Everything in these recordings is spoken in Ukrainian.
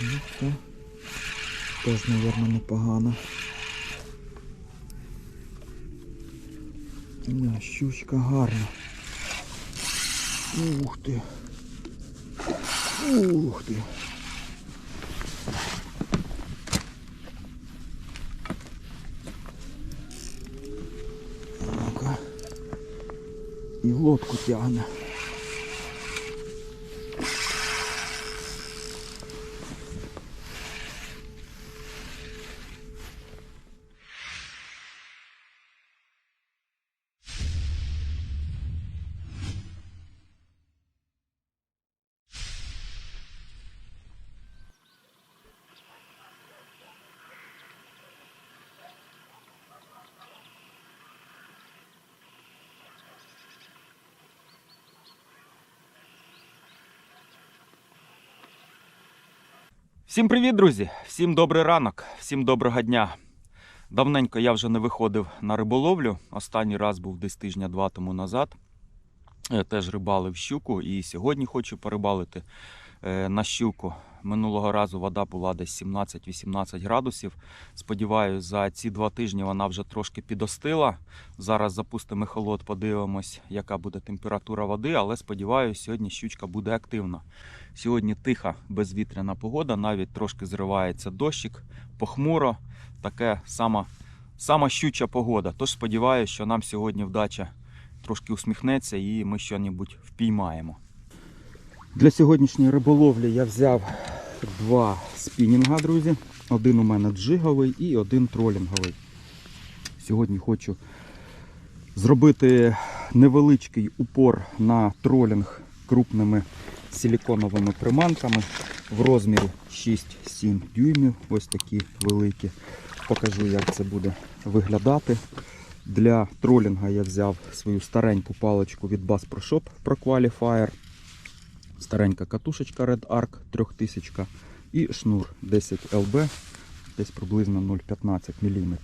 Ну, це теж, мабуть, непогано. Да, щучка гарна. Ух ти. Ух ти. І лодку тягне. Всім привіт, друзі! Всім добрий ранок, всім доброго дня. Давненько я вже не виходив на риболовлю. Останній раз був десь тижня два тому назад. Я Теж рибалив щуку і сьогодні хочу порибалити на щуку. Минулого разу вода була десь 17-18 градусів. Сподіваюсь, за ці два тижні вона вже трошки підостила. Зараз запустимо холод, подивимось, яка буде температура води, але сподіваюся, сьогодні щучка буде активна. Сьогодні тиха безвітряна погода, навіть трошки зривається дощик, похмуро, таке сама, сама щуча погода. Тож сподіваюся, що нам сьогодні вдача трошки усміхнеться і ми щось впіймаємо. Для сьогоднішньої риболовлі я взяв два спінінга, друзі. Один у мене джиговий і один тролінговий. Сьогодні хочу зробити невеличкий упор на тролінг крупними силіконовими приманками в розмірі 6-7 дюймів. Ось такі великі. Покажу, як це буде виглядати. Для тролінга я взяв свою стареньку паличку від Bass Pro Shop Pro Qualifier. Старенька катушечка Red Arc 3000 і шнур 10 LB, десь приблизно 0,15 мм.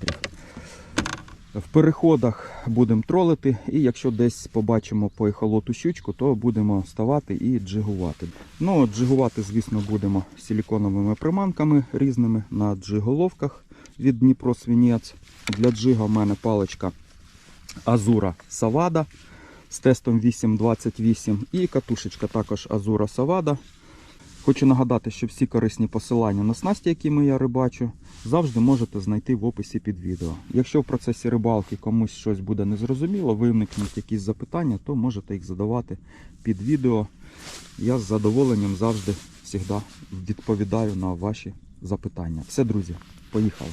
В переходах будемо тролити, і якщо десь побачимо по ехолоту щучку, то будемо ставати і джигувати. Ну, джигувати, звісно, будемо силіконовими приманками різними на джиголовках від Дніпро Свінець. Для джига в мене паличка Азура Савада з тестом 8.28 і катушечка також Азура Савада. Хочу нагадати, що всі корисні посилання на снасті, якими я рибачу, завжди можете знайти в описі під відео. Якщо в процесі рибалки комусь щось буде незрозуміло, виникнуть якісь запитання, то можете їх задавати під відео. Я з задоволенням завжди завжди відповідаю на ваші запитання. Все, друзі, поїхали.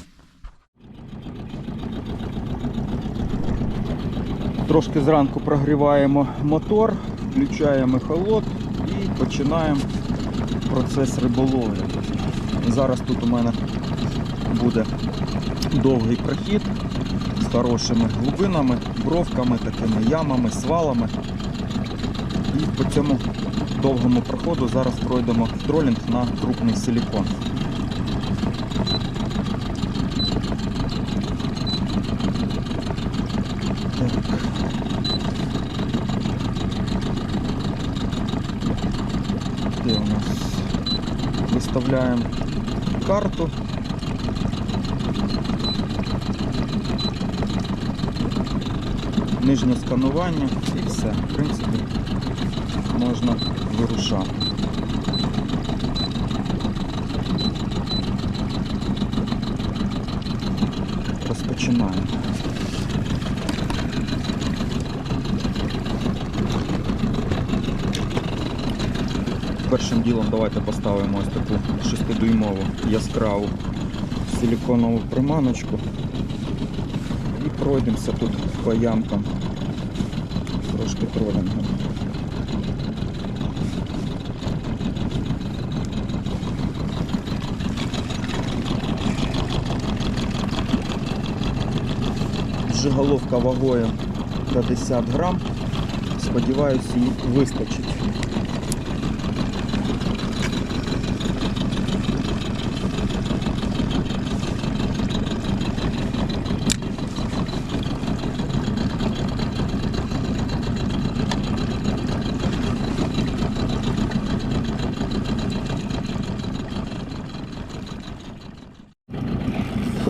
Трошки зранку прогріваємо мотор, включаємо холод і починаємо процес риболовлі. Зараз тут у мене буде довгий прохід з хорошими глибинами, бровками, такими ямами, свалами. І по цьому довгому проходу зараз пройдемо тролінг на крупний силікон. Так. Де у нас? Виставляємо карту. Нижнє сканування і все. В принципі, можна вирушати. Розпочинаємо. Першим ділом давайте поставимо ось таку 6-дюймову яскраву силіконову приманочку і пройдемося тут по ямкам трошки тролінгом. Жиголовка вагою 50 грам. Сподіваюсь, їй вистачить.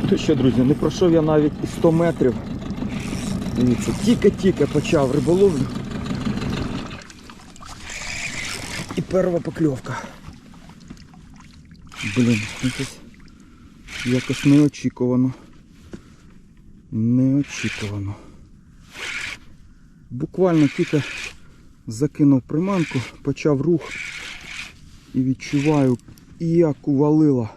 То що, друзі, не пройшов я навіть і 100 метрів. Дивіться, тільки-тільки почав риболовлю. І перша покльовка. Блін, якось, якось неочікувано. Неочікувано. Буквально тільки закинув приманку, почав рух і відчуваю, як увалило.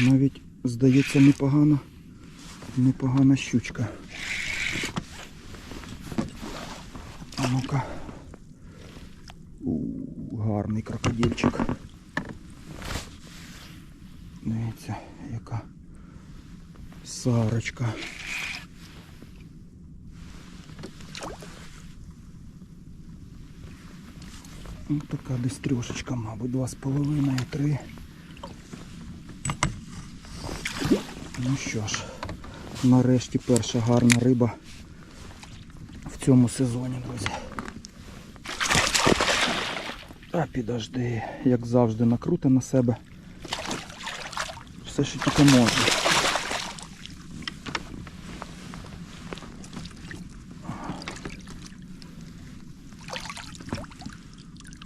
Навіть, здається, непогана, непогана щучка. А ну-ка. Гарний крокодильчик. Дивіться, яка сарочка. Ну, така десь трьошечка, мабуть, два з половиною, три. Ну що ж, нарешті перша гарна риба в цьому сезоні, друзі. А підожди, як завжди, накрути на себе. Все, що тільки можна.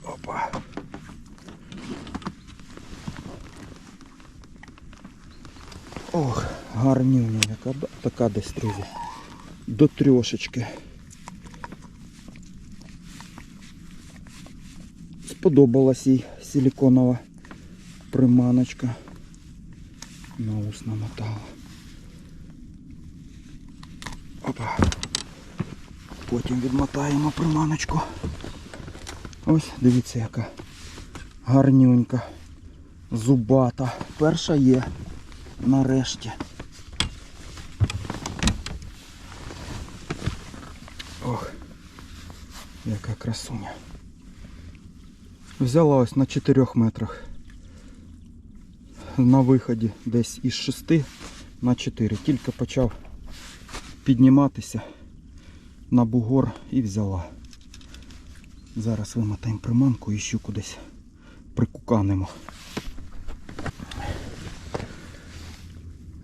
Опа. Ох, гарнюня яка, така десь, друзі. До трьошечки. Сподобалась їй силіконова приманочка. На ус намотала. Опа. Потім відмотаємо приманочку. Ось, дивіться, яка гарнюнька, зубата. Перша є нарешті. Ох, яка красуня. Взяла ось на 4 метрах. На виході десь із 6 на 4. Тільки почав підніматися на бугор і взяла. Зараз вимотаємо приманку і щуку десь прикуканимо.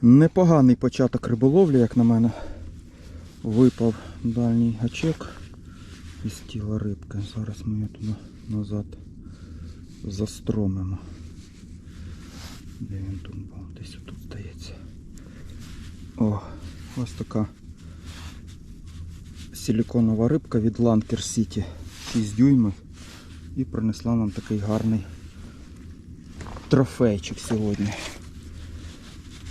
Непоганий початок риболовлі, як на мене. Випав дальній гачок із тіла рибки. Зараз ми його туди назад застромимо. Де він тут був? Десь тут здається. О, ось така силіконова рибка від Lanker City. 6 дюймів і принесла нам такий гарний трофейчик сьогодні.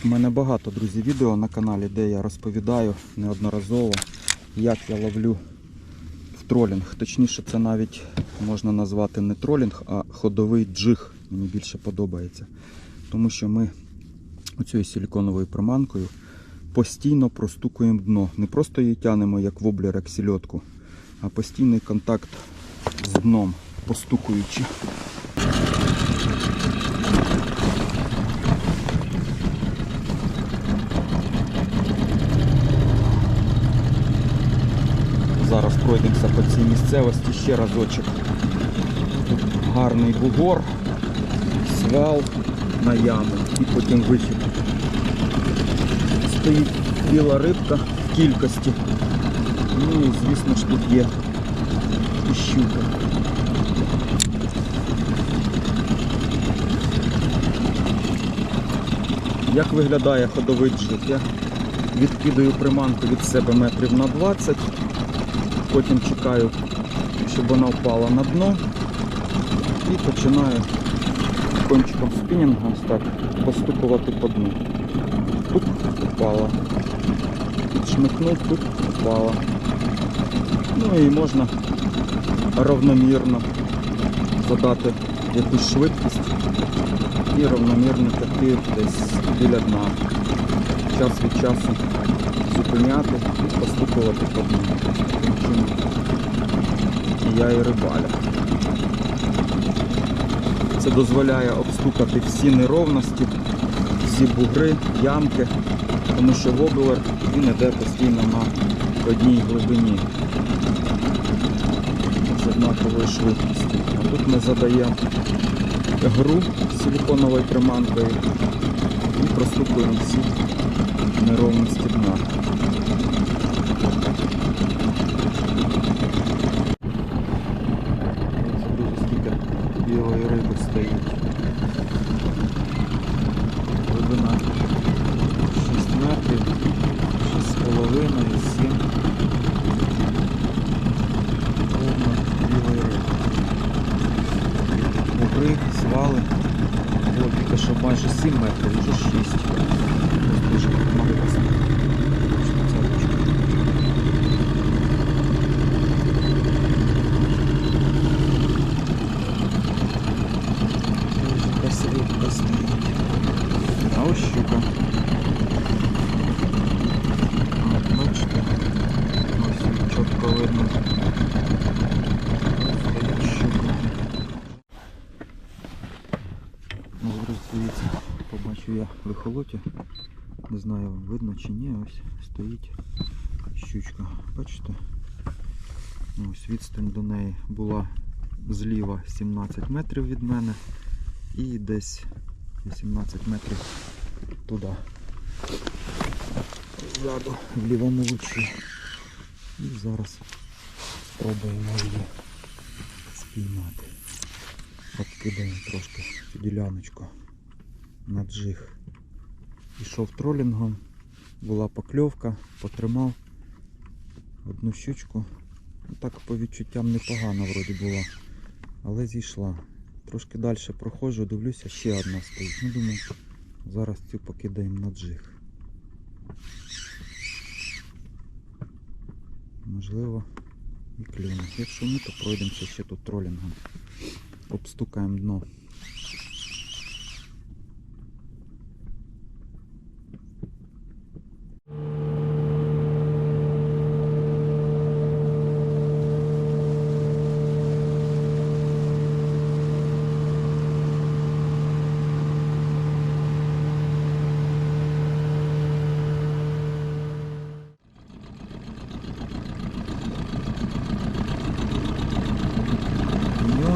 У мене багато, друзі, відео на каналі, де я розповідаю неодноразово, як я ловлю в тролінг. Точніше, це навіть можна назвати не тролінг, а ходовий джиг. Мені більше подобається. Тому що ми оцією силіконовою приманкою постійно простукуємо дно. Не просто її тянемо як воблер, як сільотку, а постійний контакт з дном, постукуючи. Зараз пройдемося по цій місцевості ще разочок. Тут гарний бугор, свал на яму і потім вихід. Стоїть біла рибка в кількості. Ну і звісно ж тут є і щука. Як виглядає ходовий джиг? Я відкидаю приманку від себе метрів на 20, потім чекаю, щоб вона впала на дно і починаю кончиком спінінга так постукувати по дну. Тут впала. Підшмикнув, тут впала. Ну і можна равномірно задати якусь швидкість і равномірно тягти десь біля дна. Час від часу зупиняти і постукувати по. Таким я і рибаля. Це дозволяє обстукати всі неровності, всі бугри, ямки, тому що воблер він іде постійно на одній глибині з однаковою швидкістю. А тут ми задаємо гру з силіконовою приманкою простукуємо всі неровності дна. Дивіться, друзі, скільки білої риби стоїть. Глибина 6 метрів, 6,5, 7. Повно білої риби. Бугри, свали. Було тільки що майже 7 метрів, вже 6. Ось дуже маленько. Ця ручка. Якась рибка стоїть. А ось щука. От, бачите? Ось її чітко видно. Стоїть щука. Ну, друзі, дивіться, побачив я в ехолоті. Не знаю, видно чи ні, ось стоїть щучка. Бачите? Ось відстань до неї була зліва 17 метрів від мене і десь 18 метрів туди. Ззаду в лівому лучі. І зараз спробуємо її спіймати. Обкидаємо трошки діляночку на джиг. Ішов тролінгом, була покльовка, потримав одну щучку. Ну, Так по відчуттям непогано вроді була, але зійшла. Трошки далі проходжу, дивлюся, ще одна стоїть. Ну думаю, зараз цю покидаємо на джиг. Можливо, і клюне. Якщо ні, то пройдемося ще тут тролінгом. Обстукаємо дно.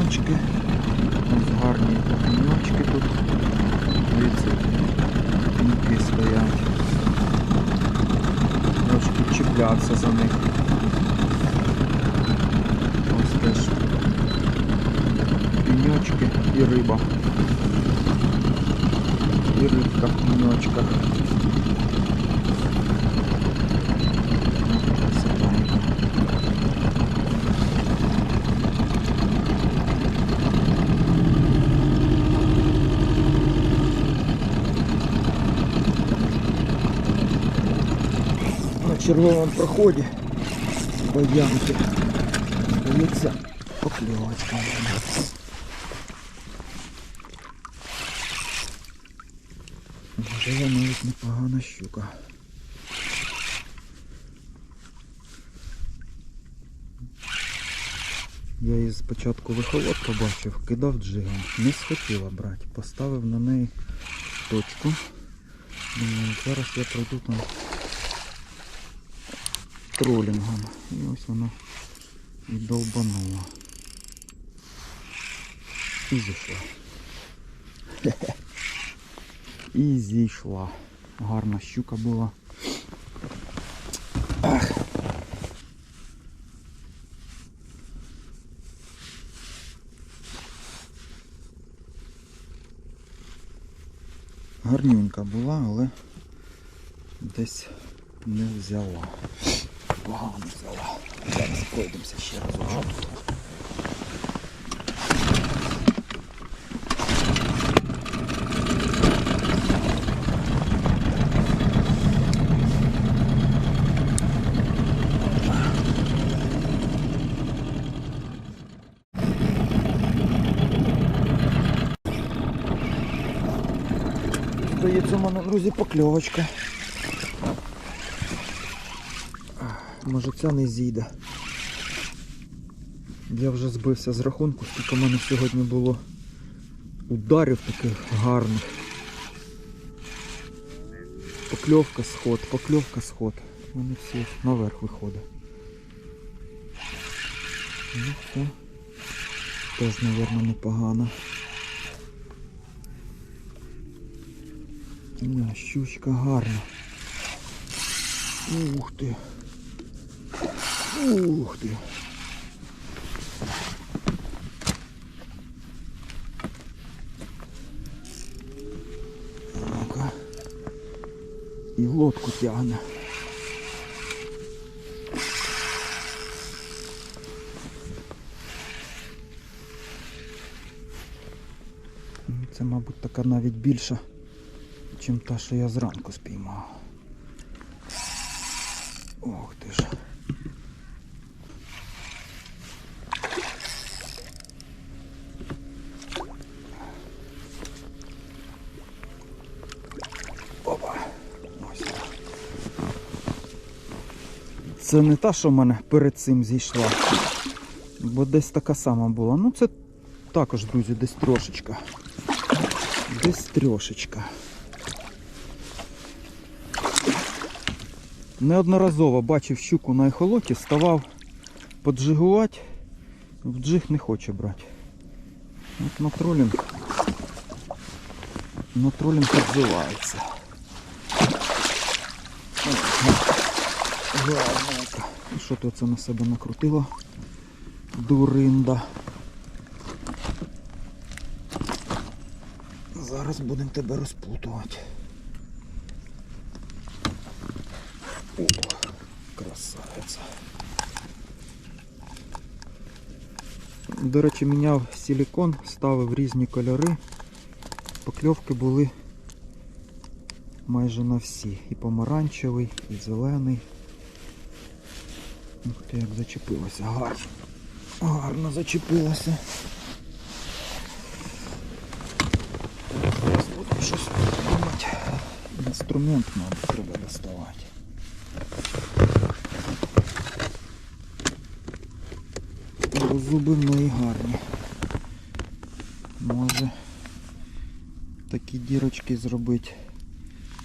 Пеньочки. Ось гарні пеньочки тут. Дивіться, пеньки стоять. Трошки чіплятися за них. Ось теж пеньочки і риба. І рибка в пеньочках. Ось красотенька. на черговому проході боянки. Здається, навіть непогана щука. Я її спочатку вихолод побачив, кидав джигом, не схотіла брати, поставив на неї точку. Зараз я пройду там тролінгом. І ось вона і довбанула. І зійшла. І зійшла. Гарна щука була. Ах. Гарнюнька була, але десь не взяла. Погано взяла. Зараз пройдемося ще разочок. Здається, у мене, друзі, покльовочка. Може ця не зійде. Я вже збився з рахунку, скільки в мене сьогодні було ударів таких гарних. Покльовка сход, покльовка сход. Вони всі наверх виходять. Ну це теж, мабуть, непогано. Да, щучка гарна. Ух ти. Ух ти. Ну-ка. І лодку тягне. Це, мабуть, така навіть більша, ніж та, що я зранку спіймав. Ох ти ж. Опа. Ось. Це не та, що в мене перед цим зійшла. Бо десь така сама була. Ну це також, друзі, десь трошечка. Десь трошечка. Неодноразово бачив щуку на ехолоті, ставав поджигувати, в джиг не хоче брати. От на тролінг. На тролінг відзивається. І Що то це на себе накрутило? Дуринда. Зараз будемо тебе розпутувати. О, красавиця. До речі, міняв силікон, ставив різні кольори. Покльовки були майже на всі. І помаранчевий, і зелений. Ух ти, як зачепилося. Гарно. Гарно зачепилося. Зараз буду щось думати. Інструмент, мабуть, треба доставати. Бо зуби в неї гарні. Може такі дірочки зробити.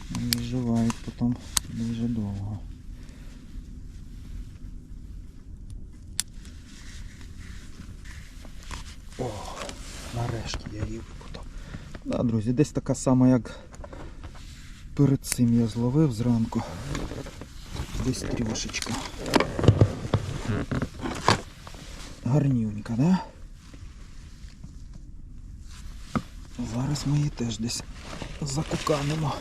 Виживають потім дуже довго. О, нарешті я її випутав. Да, друзі, десь така сама, як перед цим я зловив зранку. Десь трішечка. Гарнюнька, да? Зараз ми її теж десь закуканимо.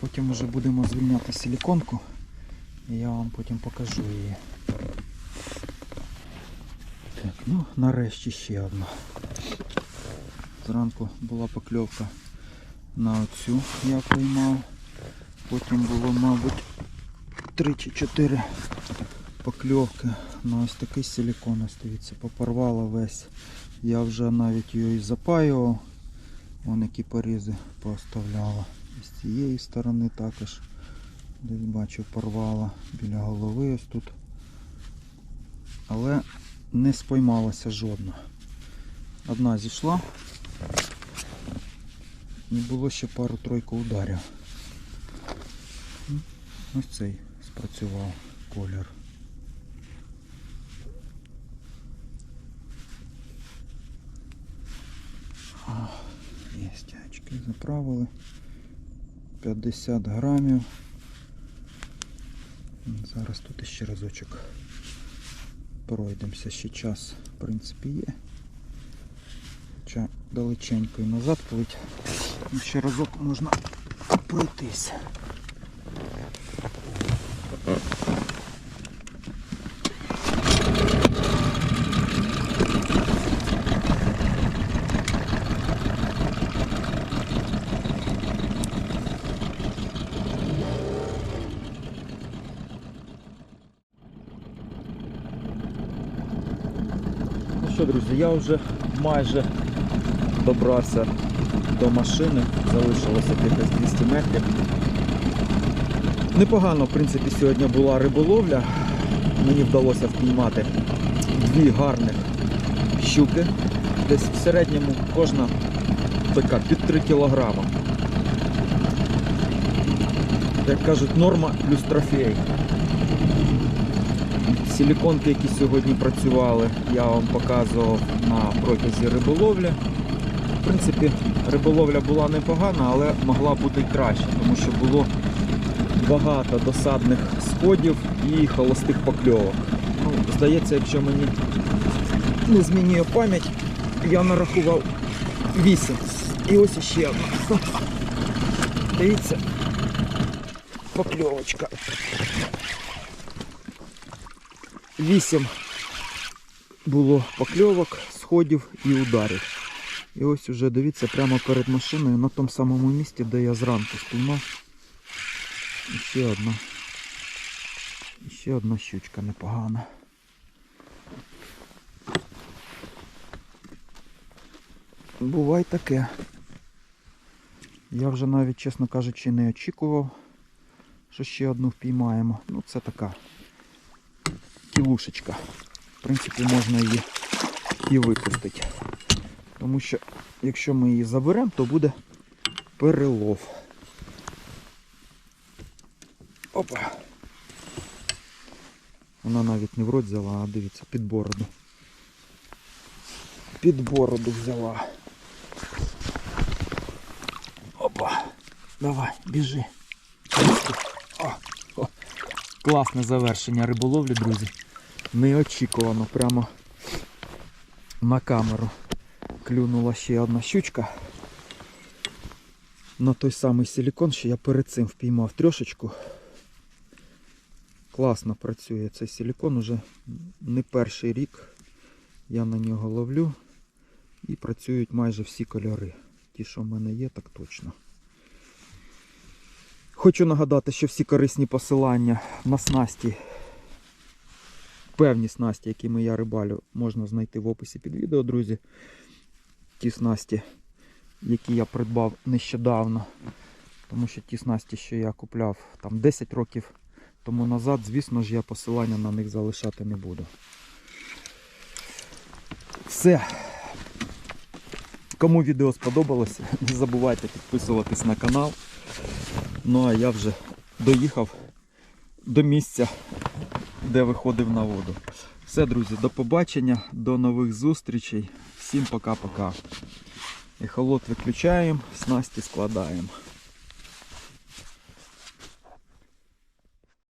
Потім вже будемо звільняти силіконку. І я вам потім покажу її. Так, ну нарешті ще одна. Зранку була покльовка на оцю я поймав. Потім було, мабуть, 3 чи 4 покльовки на ось такий силікон. Ось дивіться, попорвала весь. Я вже навіть її запаював. Вон які порізи пооставляла. І з цієї сторони також. Десь бачу порвала біля голови ось тут. Але не споймалася жодна. Одна зійшла. І було ще пару-тройку ударів. Ось цей спрацював колір. А, Є заправили. 50 грамів. Зараз тут ще разочок пройдемося. Ще час, в принципі, є. Хоча далеченько і назад плить. Ще разок можна пройтись. Друзі, я вже майже добрався до машини, залишилося якихось 200 метрів. Непогано, в принципі, сьогодні була риболовля. Мені вдалося впіймати дві гарних щуки. Десь в середньому кожна така під 3 кілограма. Як кажуть, норма плюс трофей. Силіконки, які сьогодні працювали, я вам показував на протязі риболовлі. В принципі, риболовля була непогана, але могла бути краще, тому що було багато досадних сходів і холостих покльовок. Ну, здається, якщо мені не змінює пам'ять, я нарахував 8. І ось іще одна. Дивіться, покльовочка. 8 було покльовок, сходів і ударів. І ось уже дивіться прямо перед машиною на тому самому місці, де я зранку спіймав. І ще одна. Ще одна щучка непогана. Бувай таке. Я вже навіть, чесно кажучи, не очікував, що ще одну впіймаємо. Ну це така кілушечка. В принципі, можна її і випустити. Тому що якщо ми її заберемо, то буде перелов. Опа. Вона навіть не в рот взяла, а дивіться, під бороду. Під бороду взяла. Опа. Давай, біжи. О, о. Класне завершення риболовлі, друзі. Неочікувано, прямо на камеру. Клюнула ще одна щучка. На той самий силікон, що я перед цим впіймав трьошечку. Класно працює цей силікон, уже не перший рік я на нього ловлю і працюють майже всі кольори. Ті, що в мене є, так точно. Хочу нагадати, що всі корисні посилання на снасті, певні снасті, якими я рибалю, можна знайти в описі під відео, друзі. Ті снасті, які я придбав нещодавно. Тому що ті снасті, що я купляв там 10 років тому назад, звісно ж, я посилання на них залишати не буду. Все. Кому відео сподобалося, не забувайте підписуватись на канал. Ну а я вже доїхав до місця, де виходив на воду. Все, друзі, до побачення, до нових зустрічей. Всім пока-пока. Ехолот виключаємо, снасті складаємо.